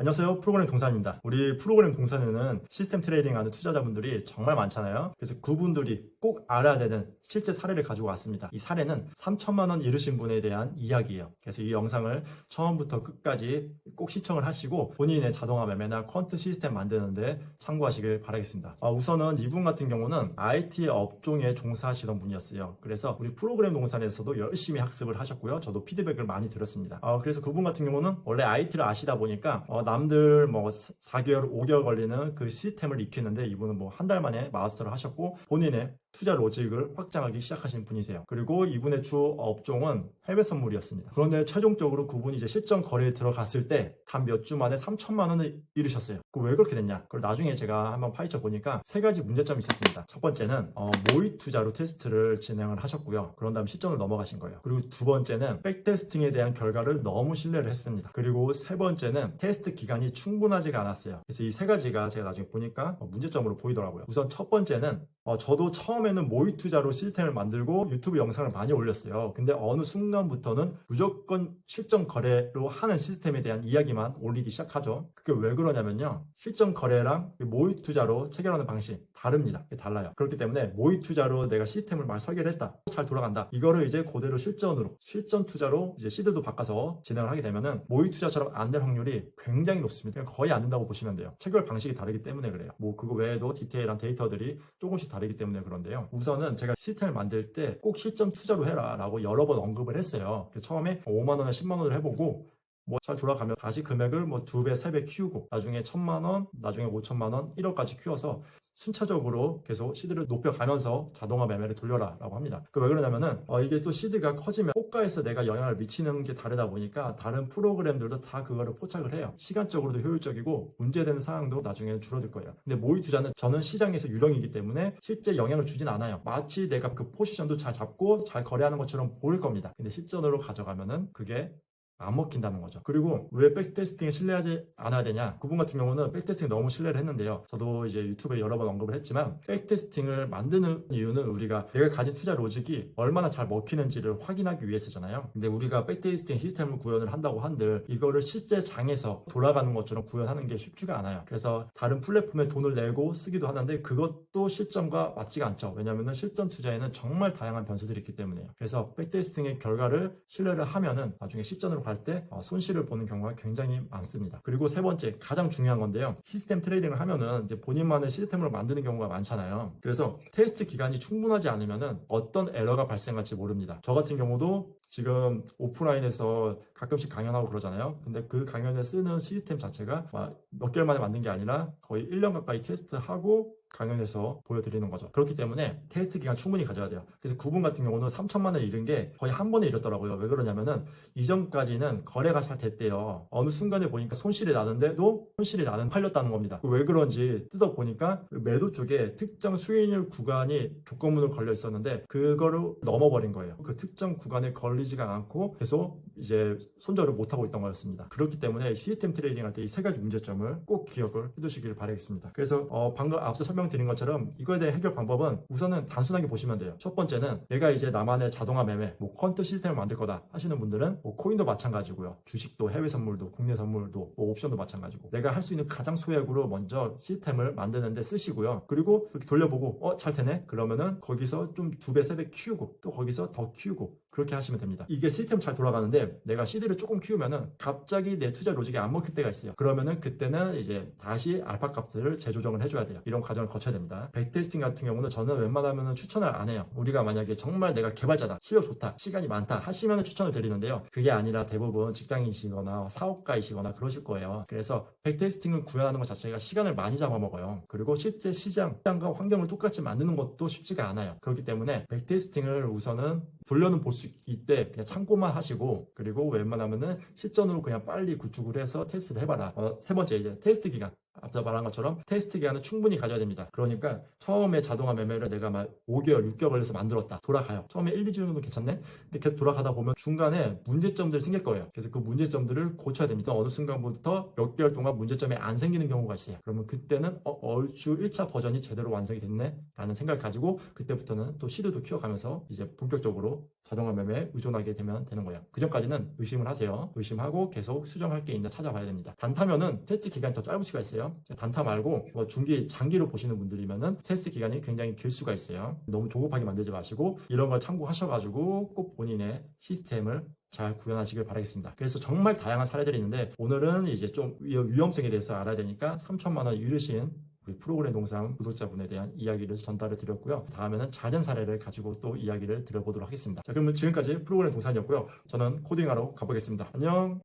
안녕하세요. 프로그램 동산입니다. 우리 프로그램 동산에는 시스템 트레이딩 하는 투자자분들이 정말 많잖아요. 그래서 그분들이 꼭 알아야 되는 실제 사례를 가지고 왔습니다. 이 사례는 3천만 원 잃으신 분에 대한 이야기예요. 그래서 이 영상을 처음부터 끝까지 꼭 시청을 하시고 본인의 자동화 매매나 퀀트 시스템 만드는데 참고하시길 바라겠습니다. 아, 우선은 이분 같은 경우는 IT 업종에 종사하시던 분이었어요. 그래서 우리 프로그램 동산에서도 열심히 학습을 하셨고요. 저도 피드백을 많이 들었습니다. 아, 그래서 그분 같은 경우는 원래 IT를 아시다 보니까 어, 남들 뭐 4개월, 5개월 걸리는 그 시스템을 익히는데 이분은 뭐 한 달 만에 마스터를 하셨고 본인의 투자 로직을 확장하기 시작하신 분이세요. 그리고 이분의 주 업종은 해외 선물이었습니다. 그런데 최종적으로 그분이 이제 실전 거래에 들어갔을 때 단 몇 주 만에 3천만 원을 잃으셨어요. 그왜 그렇게 됐냐? 그걸 나중에 제가 한번 파헤쳐 보니까 세 가지 문제점이 있었습니다. 첫 번째는 어, 모의 투자로 테스트를 진행을 하셨고요. 그런 다음 실전을 넘어가신 거예요. 그리고 두 번째는 백테스팅에 대한 결과를 너무 신뢰를 했습니다. 그리고 세 번째는 테스트 기간이 충분하지가 않았어요. 그래서 이 세 가지가 제가 나중에 보니까 어, 문제점으로 보이더라고요. 우선 첫 번째는 어, 저도 처음 에는 모의 투자로 시스템을 만들고 유튜브 영상을 많이 올렸어요. 근데 어느 순간부터는 무조건 실전 거래로 하는 시스템에 대한 이야기만 올리기 시작하죠. 그게 왜 그러냐면요. 실전 거래랑 모의 투자로 체결하는 방식 다릅니다. 달라요. 그렇기 때문에 모의 투자로 내가 시스템을 말 설계를 했다. 잘 돌아간다. 이거를 이제 그대로 실전으로 실전 투자로 이제 시드도 바꿔서 진행을 하게 되면은 모의 투자처럼 안 될 확률이 굉장히 높습니다. 그냥 거의 안 된다고 보시면 돼요. 체결 방식이 다르기 때문에 그래요. 뭐 그거 외에도 디테일한 데이터들이 조금씩 다르기 때문에 그런데 요. 우선은 제가 시스템을 만들 때 꼭 실전 투자로 해라 라고 여러 번 언급을 했어요. 처음에 5만 원에 10만 원을 해보고 뭐잘 돌아가면 다시 금액을 뭐 두 배, 세 배 키우고 나중에 천만 원, 나중에 오천만 원, 1억까지 키워서 순차적으로 계속 시드를 높여가면서 자동화 매매를 돌려라 라고 합니다. 그 왜 그러냐면은 어, 이게 또 시드가 커지면 호가에서 내가 영향을 미치는 게 다르다 보니까 다른 프로그램들도 다 그거를 포착을 해요. 시간적으로도 효율적이고 문제되는 사항도 나중에는 줄어들 거예요. 근데 모의 투자는 저는 시장에서 유령이기 때문에 실제 영향을 주진 않아요. 마치 내가 그 포지션도 잘 잡고 잘 거래하는 것처럼 보일 겁니다. 근데 실전으로 가져가면은 그게 안 먹힌다는 거죠. 그리고 왜 백테스팅에 신뢰하지 않아야 되냐? 그분 같은 경우는 백테스팅 너무 신뢰를 했는데요. 저도 이제 유튜브에 여러 번 언급을 했지만 백테스팅을 만드는 이유는 우리가 내가 가진 투자 로직이 얼마나 잘 먹히는지를 확인하기 위해서잖아요. 근데 우리가 백테스팅 시스템을 구현을 한다고 한들 이거를 실제 장에서 돌아가는 것처럼 구현하는 게 쉽지가 않아요. 그래서 다른 플랫폼에 돈을 내고 쓰기도 하는데 그것도 실전과 맞지가 않죠. 왜냐하면 실전 투자에는 정말 다양한 변수들이 있기 때문에요. 그래서 백테스팅의 결과를 신뢰를 하면은 나중에 실전으로 갈때 어, 손실을 보는 경우가 굉장히 많습니다. 그리고 세 번째 가장 중요한 건데요. 시스템 트레이딩을 하면은 이제 본인만의 시스템을 만드는 경우가 많잖아요. 그래서 테스트 기간이 충분하지 않으면은 어떤 에러가 발생할지 모릅니다. 저 같은 경우도 지금 오프라인에서 가끔씩 강연하고 그러잖아요. 근데 그 강연에 쓰는 시스템 자체가 막몇 개월 만에 만든 게 아니라 거의 1년 가까이 테스트하고 강연에서 보여드리는 거죠. 그렇기 때문에 테스트 기간 충분히 가져야 돼요. 그래서 그분 같은 경우는 3천만 원을 잃은 게 거의 한 번에 잃었더라고요. 왜 그러냐면은 이전까지는 거래가 잘 됐대요. 어느 순간에 보니까 손실이 나는데도 손실이 나는 팔렸다는 겁니다. 왜 그런지 뜯어 보니까 그 매도 쪽에 특정 수익률 구간이 조건문을 걸려 있었는데 그거를 넘어버린 거예요. 그 특정 구간에 걸리지가 않고 계속 이제 손절을 못 하고 있던 거였습니다. 그렇기 때문에 시스템 트레이딩 할 때 이 세 가지 문제점을 꼭 기억을 해두시길 바라겠습니다. 그래서 어, 방금 앞서 설명 드린 것처럼 이거에 대한 해결 방법은 우선은 단순하게 보시면 돼요. 첫 번째는 내가 이제 나만의 자동화 매매, 뭐 퀀트 시스템을 만들 거다 하시는 분들은 뭐 코인도 마찬가지고요. 주식도 해외 선물도 국내 선물도 뭐 옵션도 마찬가지고 내가 할 수 있는 가장 소액으로 먼저 시스템을 만드는데 쓰시고요. 그리고 이렇게 돌려보고 어 잘 되네 그러면은 거기서 좀 두 배, 세 배 키우고 또 거기서 더 키우고 그렇게 하시면 됩니다. 이게 시스템 잘 돌아가는데 내가 CD를 조금 키우면은 갑자기 내 투자 로직이 안 먹힐 때가 있어요. 그러면은 그때는 이제 다시 알파 값을 재조정을 해줘야 돼요. 이런 과정을 거쳐야 됩니다. 백테스팅 같은 경우는 저는 웬만하면 추천을 안 해요. 우리가 만약에 정말 내가 개발자다, 실력 좋다, 시간이 많다 하시면 추천을 드리는데요. 그게 아니라 대부분 직장인이시거나 사업가이시거나 그러실 거예요. 그래서 백테스팅을 구현하는 것 자체가 시간을 많이 잡아먹어요. 그리고 실제 시장, 시장과 환경을 똑같이 만드는 것도 쉽지가 않아요. 그렇기 때문에 백테스팅을 우선은 돌려는 볼수 있대 그냥 참고만 하시고 그리고 웬만하면은 실전으로 그냥 빨리 구축을 해서 테스트를 해봐라. 어, 세 번째 이제 테스트 기간 앞서 말한 것처럼 테스트 기간은 충분히 가져야 됩니다. 그러니까 처음에 자동화 매매를 내가 막 5개월, 6개월 걸려서 만들었다. 돌아가요. 처음에 1, 2주 정도 괜찮네? 근데 계속 돌아가다 보면 중간에 문제점들이 생길 거예요. 그래서 그 문제점들을 고쳐야 됩니다. 어느 순간부터 몇 개월 동안 문제점이 안 생기는 경우가 있어요. 그러면 그때는 어, 얼추 1차 버전이 제대로 완성이 됐네? 라는 생각을 가지고 그때부터는 또 시드도 키워가면서 이제 본격적으로 자동화 매매에 의존하게 되면 되는 거예요. 그 전까지는 의심을 하세요. 의심하고 계속 수정할 게 있나 찾아봐야 됩니다. 단타면은 테스트 기간이 더 짧을 수가 있어요. 단타 말고 뭐 중기, 장기로 보시는 분들이면은 테스트 기간이 굉장히 길 수가 있어요. 너무 조급하게 만들지 마시고 이런 걸 참고하셔가지고 꼭 본인의 시스템을 잘 구현하시길 바라겠습니다. 그래서 정말 다양한 사례들이 있는데 오늘은 이제 좀 위- 위험성에 대해서 알아야 되니까 3천만 원 우리 프로그램 동상 구독자분에 대한 이야기를 전달을 드렸고요. 다음에는 작은 사례를 가지고 또 이야기를 드려보도록 하겠습니다. 자, 그러면 지금까지 프로그램 동산이었고요. 저는 코딩하러 가보겠습니다. 안녕!